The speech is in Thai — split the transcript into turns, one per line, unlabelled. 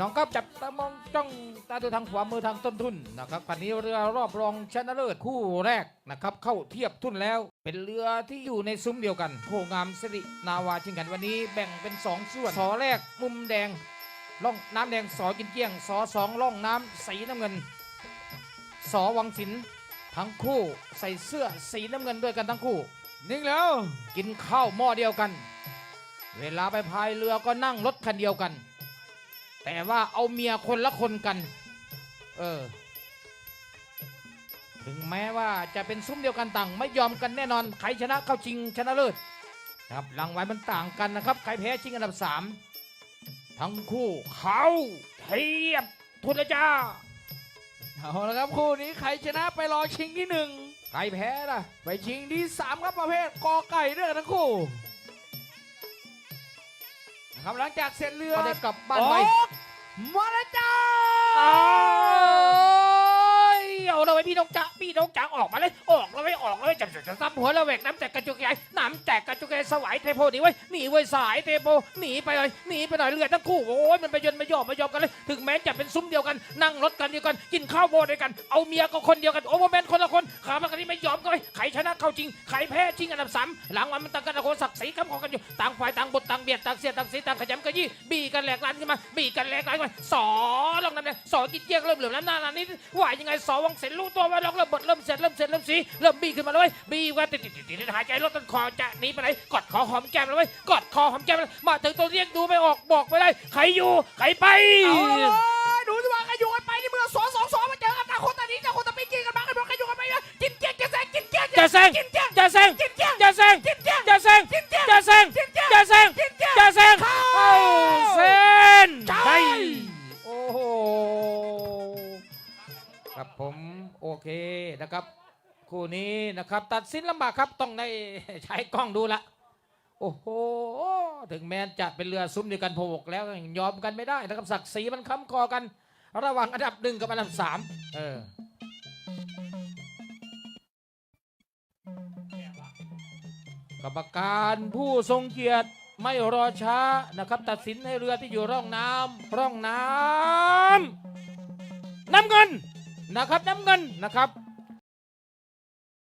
น้องครับจับตามองจ้องตาดูทางขวามือทางต้นทุนนะครับคันนี้เรือรอบรองชนะเลิศคู่แรกนะครับเข้าเทียบทุนแล้ว เป็นเรือที่อยู่ในซุ้มเดียวกันโพงามสิรินาวาชิงกันวันนี้แบ่งเป็นสองส่วนสอแรกมุมแดงล่องน้ำแดงสอกินเกี้ยงสอสองล่องน้ำสีน้ำเงิน สอวังสินทั้งคู่ใส่เสื้อสีน้ำเงินด้วยกันทั้งคู่
นิ่งแล้ว
กินข้าวหม้อเดียวกัน เวลาไปพายเรือก็นั่งรถคันเดียวกัน แต่ว่าเอาเมียคนละคนกัน เออ ถึงแม้ว่าจะเป็นซุ้มเดียวกันต่าง ไม่ยอมกันแน่นอน ใครชนะเข้าชิงชนะเลิศนะครับรางวัลมันต่างกันนะครับ ใครแพ้ชิงอันดับสามทั้งคู่เขาเทียบทุนเลยจ้า
เอาละครับคู่นี้ใครชนะไปรอชิงที่หนึ่ง
ใครแพ้ล่ะ
ไปชิงที่สามครับประเภทกอไก่ด้วยกันทั้งคู่นะครับหลังจากเสร็จเรือ
ก็ได้กลับบ้าน
อ
ไป
อก
เอาเลยพี่น้องจ๋าพี่น้องจ๋าออกมาเลยออกเลยออกเลยจับจับซับหัวระแวกน้ำแตกกระจุกใหญ่น้ำแตกกระจุกใหญ่สวายเทโพหนีไว้หนีไว้สายเทโพหนีไปเลยหนีไปหน่อยเลือดทั้งคู่โอ้ยมันไปยนไม่ยอมไม่ยอมกันเลย ถึงแม้จะเป็นซุ้มเดียวกันนั่งรถกันเดียวกันกินข้าวโบด้วยกันเอาเมียก็คนเดียวกันโอ้โมเมนต์คนละคนขามากันนี้ไม่ยอมกันเลยใครชนะเข้าจริงใครแพ้ชิงอันดับสามหลังวันมันต่างกันตะโกนศักดิ์ศรีคำขอกันอยู่ต่างฝ่ายต่างบทต่างเบียดต่างเสียดต่างสีต่างขยำกระยี่บีกันแหลกลานขึ้นมาบีกันแหลกลานขึ้นมาสอลองนั่นเลยสอกินเจี๊ยกเริ่มเหลือมน้ำหน้านี้ว่ายังไงสอวังเสร็จรู้ตัวว่าลองเริ่มบทเริ่มเสร็จเริ่มเสร็จเริ่มสีเริ่มบีขึ้นมาเลยบีว่าติดติดติดติดหายใจลดต้นคอจะหนีไปไหนกอดคอหอมแก้มเลยกอดคอหอมแก้มมาถึงตัวเรียกดูไม่ออกบอกไม่ได้ใครอยู่ใครไป
เอาเลยดูสิว่าใครอยู่กันไปในเมื่อสองสองสองมาเจอกันต่างคนต่างหนี้ต่างคนต่างไปกินกันบ้างใครบอกใครอยู่กันไปนะกินเจี๊ยกจะแซงกินเจี๊ยก
จะแซง
กินเจี๊ยก
จะแซง
กินเจี๊ยก
จะแซง
กินเจี๊ยก
จะแซง
กินเจี๊ยก
จะแซง
กินเจี๊ยก
จะแซง
กินเจี๊ยก
จะแซง
เข้า
เอา ครับผมโอเคนะครับ คู่นี้นะครับ ตัดสินลำบากครับต้องได้ใช้กล้องดูละโอ้โหถึงแม้จะเป็นเรือซุ้มเดียวกันโผกแล้วยังยอมกันไม่ได้นะครับศักดิ์ศรีมันค้ำคอกัน ระหว่างอันดับหนึ่งกับอันดับสามเออกรรมการผู้ทรงเกียรติไม่รอช้านะครับ ตัดสินให้เรือที่อยู่ร่องน้ำร่องน้ำน้ำเงิน นะครับน้ำเงินนะครับ